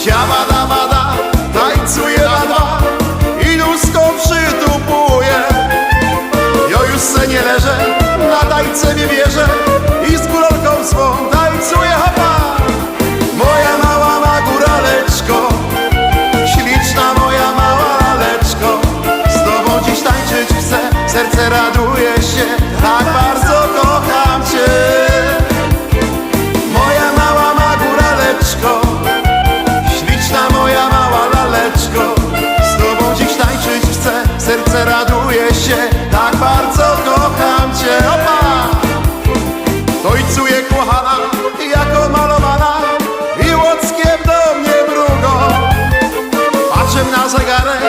Siaba da bada, tańcuje na dwa I nóżką przytupuje. Jo już se nie leżę, na tańce nie wierzę I z góralką swą tańcuje hopa Moja mała ma góraleczko Śliczna moja mała laleczko Z tobą dziś tańczyć chcę, serce raduje się Tak bardzo kocham. serce raduje się, tak bardzo kocham Cię, opa! Ojcuję kochana, jako malowana i łockiem do mnie mrugo. Patrzę na zegarek,